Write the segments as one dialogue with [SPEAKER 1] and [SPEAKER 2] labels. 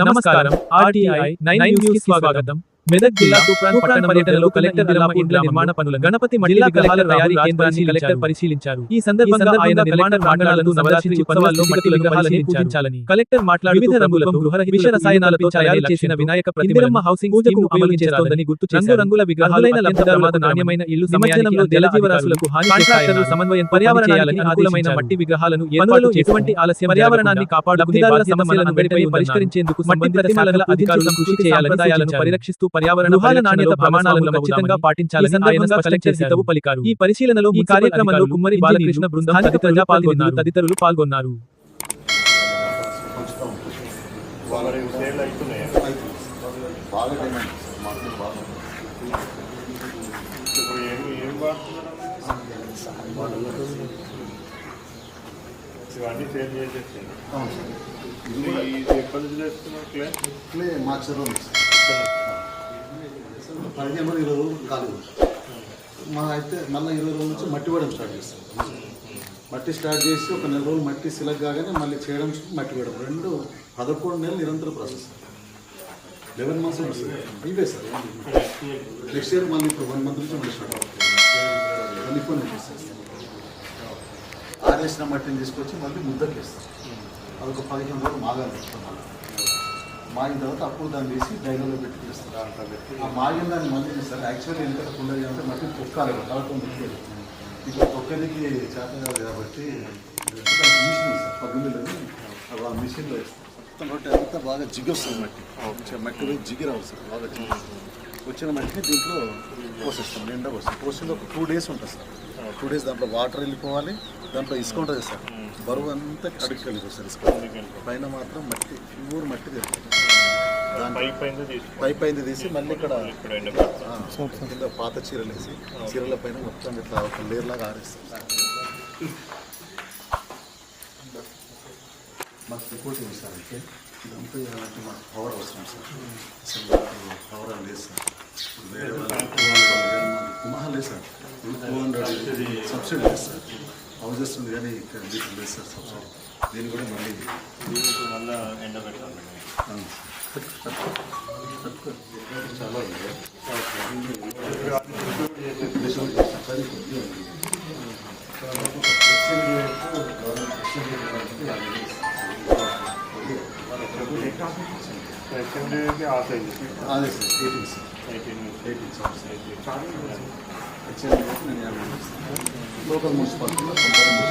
[SPEAKER 1] నమస్కారం RTI nine news కి స్వాగతం మెదక్ జిల్లా తూప్రాన్ పట్టణ పర్యటనలో కలెక్టర్ దిల్లమ్మ ఇండ్ల నిర్మాణ పనుల గణపతి జిల్లా విగ్రహాల తయారీ కేంద్రాన్ని కలెక్టర్ పరిశీలించారు. ఈ సందర్భంగా ఆయన నిర్మాణ ప్రాంగణాలను నవరాత్రి ఉత్సవాల్లో మట్టి విగ్రహాలని పూజించాలని కలెక్టర్ మాట్లాడుతూ వివిధ రంగులతో గృహ విష రసాయనాలతో తయారు చేసిన వినాయక ప్రతిమరమ్మ హౌసింగ్ పూజకు అమలు చేస్తోందని గుర్తు రంగు రంగుల విగ్రహాలైన లబ్ధిదారులకు నాణ్యమైన ఇల్లు నిమజ్జనంలో జలజీవరాశులకు హాని కాంట్రాక్టర్లు సమన్వయం పర్యావరణానికి అనుకూలమైన మట్టి విగ్రహాలను ఏర్పాటు ఎటువంటి ఆలస్యం పర్యావరణాన్ని కాపాడుకునే సమస్యలను వెంటనే పరిష్కరించేందుకు సంబంధిత శాఖల అధికారులు కృషి చేయాలని పరిరక్షిస్తూ పర్యావరణ గృహాల నాణ్యత ప్రమాణాలను ఖచ్చితంగా పాటించాలని ఆయన కలెక్టర్ హితవు పలికారు ఈ పరిశీలనలో ఈ కార్యక్రమంలో కుమ్మరి బాలకృష్ణ బృందానికి ప్రజాపాల్గొన్నారు తదితరులు పాల్గొన్నారు.
[SPEAKER 2] ఇవన్నీ సేల్
[SPEAKER 3] ఇది
[SPEAKER 2] చేస్తున్నావు క్లే?
[SPEAKER 3] ఇట్లే మార్చరు పదిహేను రోజులు ఇరవై రోజులు ఖాళీ మా అయితే మళ్ళీ ఇరవై రోజుల నుంచి మట్టి వేయడం స్టార్ట్ చేస్తాం. మట్టి స్టార్ట్ చేసి ఒక నెల రోజులు మట్టి సిలక్ కాగానే మళ్ళీ చేయడం మట్టి వేయడం. రెండు పదకొండు నెలలు నిరంతర ప్రాసెస్. లెవెన్ మంత్స్ ఉంటుంది ఇవే సార్. నెక్స్ట్ ఇయర్ మళ్ళీ ఇప్పుడు వన్ మంత్ నుంచి మళ్ళీ స్టార్ట్ అవుతుంది. మళ్ళీ కొన్ని ఆరేసిన మట్టిని తీసుకొచ్చి మళ్ళీ ముద్దకి వేస్తాం అదొక పదిహేను రోజులు మాగాలి. మళ్ళీ మాగిన తర్వాత అప్పుడు దాన్ని తీసి డైనోలో పెట్టి చేస్తాం
[SPEAKER 2] దాంట్లో పెట్టి
[SPEAKER 3] ఆ మాగిన దాన్ని మళ్ళీ చేస్తారు. యాక్చువల్లీ ఎంత ఉండదు అంటే మట్టి తొక్కాలి కాబట్టి ముక్కేది ఇప్పుడు తొక్కనికి చేత కాదు కాబట్టి మిషన్ సార్ పగ్గుమిల్లని ఆ మిషన్లో వేస్తాం మొత్తం రొట్టె అంతా బాగా మట్టి. మంచిగా మట్టి పోయి జిగిర వస్తుంది బాగా జిగి వచ్చిన మట్టిని దీంట్లో పోసేస్తాం. నిండా పోస్తాం పోసింది ఒక టూ డేస్ ఉంటుంది సార్. టూ డేస్ దాంట్లో వాటర్ వెళ్ళిపోవాలి దాంట్లో ఇసుక ఉంటుంది సార్ బరువు అంతా అడుగు కలిగి సార్ ఇసుక. పైన మాత్రం మట్టి ఊరు మట్టి తెలుస్తుంది దాంట్లో
[SPEAKER 2] పై పైన
[SPEAKER 3] తీసి మళ్ళీ ఇక్కడ
[SPEAKER 2] ఇక్కడ ఎండబెడతాం
[SPEAKER 3] ఆ, కింద పాత చీరలు వేసి చీరల పైన మొత్తం ఇట్లా ఒక లేయర్ లాగా ఆరేస్తాం. మాకు రిపోర్ట్ చేస్తారంటే ఇదంతా మాకు పవర్ అవసరం సార్. అసలు పవర్ అని లేదు సార్. ఇప్పుడు వేరే వాళ్ళకి టూ హండ్రెడ్ కుమహా లేదు సార్ టూ హండ్రెడ్ సబ్సిడీ లేదు సార్ హౌజెస్ ఉంది కానీ ఇక్కడ దీనికి లేదు సార్ సబ్సిడీ దీన్ని కూడా మళ్ళీ
[SPEAKER 2] దీనికి మళ్ళీ ఎండబెట్టాలి
[SPEAKER 3] ఆ, చాలా ఉంది డిస్కౌంట్ చేస్తాం కానీ కొద్దిగా ఉంది. Exchange rate government exchange rate కాబట్టి అది కొద్దిగా
[SPEAKER 2] సెకండరీకి ఆ సైజ్
[SPEAKER 3] అదే sir eighteen sir.
[SPEAKER 2] Eighteen
[SPEAKER 3] eighteen sir exchange rate నేను యాభై ఇస్తాను. లోకల్ మున్సిపాలిటీలో మున్సిపాలిటీ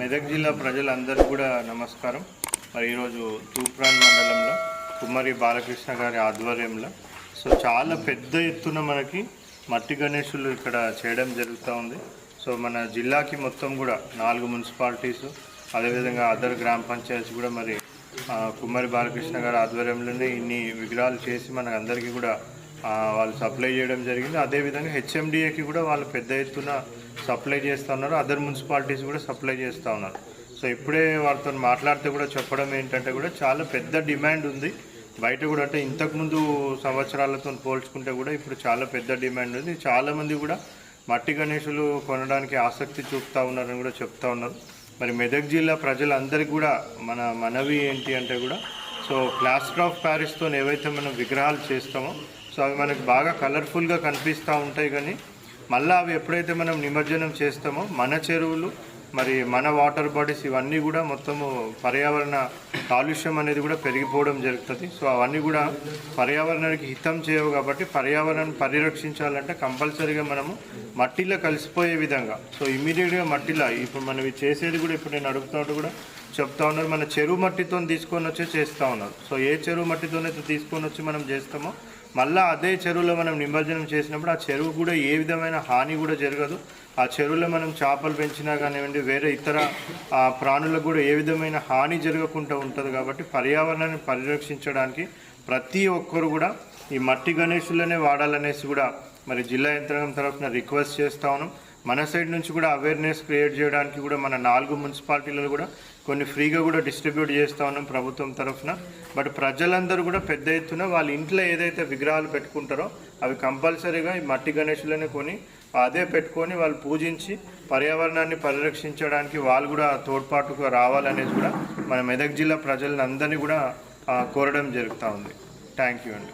[SPEAKER 2] మెదక్ జిల్లా ప్రజలందరికీ కూడా నమస్కారం. మరి ఈరోజు తూప్రాన్ మండలంలో కుమ్మరి బాలకృష్ణ గారి ఆధ్వర్యంలో. సో చాలా పెద్ద ఎత్తున మనకి మట్టి గణేషులు ఇక్కడ చేయడం జరుగుతూ ఉంది. సో మన జిల్లాకి మొత్తం కూడా నాలుగు మున్సిపాలిటీస్ అదేవిధంగా అదర్ గ్రామ పంచాయతీస్ కూడా మరి కుమ్మరి బాలకృష్ణ గారి ఆధ్వర్యంలోనే ఇన్ని విగ్రహాలు చేసి మన అందరికీ కూడా వాళ్ళు సప్లై చేయడం జరిగింది. అదేవిధంగా హెచ్ఎండిఏకి కూడా వాళ్ళు పెద్ద ఎత్తున సప్లై చేస్తూ ఉన్నారు. అదర్ మున్సిపాలిటీస్ కూడా సప్లై చేస్తూ ఉన్నారు. సో ఇప్పుడే వారితో మాట్లాడితే కూడా చెప్పడం ఏంటంటే కూడా చాలా పెద్ద డిమాండ్ ఉంది. బయట కూడా అంటే ఇంతకుముందు సంవత్సరాలతో పోల్చుకుంటే కూడా ఇప్పుడు చాలా పెద్ద డిమాండ్ ఉంది. చాలామంది కూడా మట్టి గణేషులు కొనడానికి ఆసక్తి చూపుతూ ఉన్నారని కూడా చెప్తా ఉన్నారు. మరి మెదక్ జిల్లా ప్రజలందరికీ కూడా మన మనవి ఏంటి అంటే కూడా సో ప్లాస్టర్ ఆఫ్ ప్యారిస్తో ఏవైతే మనం విగ్రహాలు చేస్తామో సో అవి మనకి బాగా కలర్ఫుల్గా కనిపిస్తూ ఉంటాయి కానీ మళ్ళీ అవి ఎప్పుడైతే మనం నిమజ్జనం చేస్తామో మన చెరువులు మరి మన వాటర్ బాడీస్ ఇవన్నీ కూడా మొత్తము పర్యావరణ కాలుష్యం అనేది కూడా పెరిగిపోవడం జరుగుతుంది. సో అవన్నీ కూడా పర్యావరణానికి హితం చేయవు కాబట్టి పర్యావరణాన్ని పరిరక్షించాలంటే కంపల్సరీగా మనము మట్టిలో కలిసిపోయే విధంగా సో ఇమీడియట్గా మట్టిలో ఇప్పుడు మనం ఇది చేసేది కూడా ఇప్పుడు నేను అడుగుతున్నట్టు కూడా చెప్తా ఉన్నారు. మన చెరువు మట్టితో తీసుకొని వచ్చి చేస్తూ ఉన్నారు. సో ఏ చెరువు మట్టితోనైతే తీసుకొని వచ్చి మనం చేస్తామో మళ్ళీ అదే చెరువులో మనం నిమజ్జనం చేసినప్పుడు ఆ చెరువు కూడా ఏ విధమైన హాని కూడా జరగదు. ఆ చెరువులో మనం చేపలు పెంచినా కానివ్వండి వేరే ఇతర ఆ, ప్రాణులకు కూడా ఏ విధమైన హాని జరగకుండా ఉంటుంది కాబట్టి పర్యావరణాన్ని పరిరక్షించడానికి ప్రతి ఒక్కరు కూడా ఈ మట్టి గణేషులనే వాడాలనేసి కూడా మరి జిల్లా యంత్రాంగం తరఫున రిక్వెస్ట్ చేస్తా ఉన్నాం. మన సైడ్ నుంచి కూడా అవేర్నెస్ క్రియేట్ చేయడానికి కూడా మన నాలుగు మున్సిపాలిటీలలో కూడా కొన్ని ఫ్రీగా కూడా డిస్ట్రిబ్యూట్ చేస్తూ ఉన్నాం ప్రభుత్వం తరఫున. బట్ ప్రజలందరూ కూడా పెద్ద ఎత్తున వాళ్ళ ఇంట్లో ఏదైతే విగ్రహాలు పెట్టుకుంటారో అవి కంపల్సరీగా ఈ మట్టి గణేషులనే కొని అదే పెట్టుకొని వాళ్ళు పూజించి పర్యావరణాన్ని పరిరక్షించడానికి వాళ్ళు కూడా తోడ్పాటుగా రావాలనేది కూడా మన మెదక్ జిల్లా ప్రజలందరినీ కూడా కోరడం జరుగుతూ ఉంది. థ్యాంక్ యూ అండి.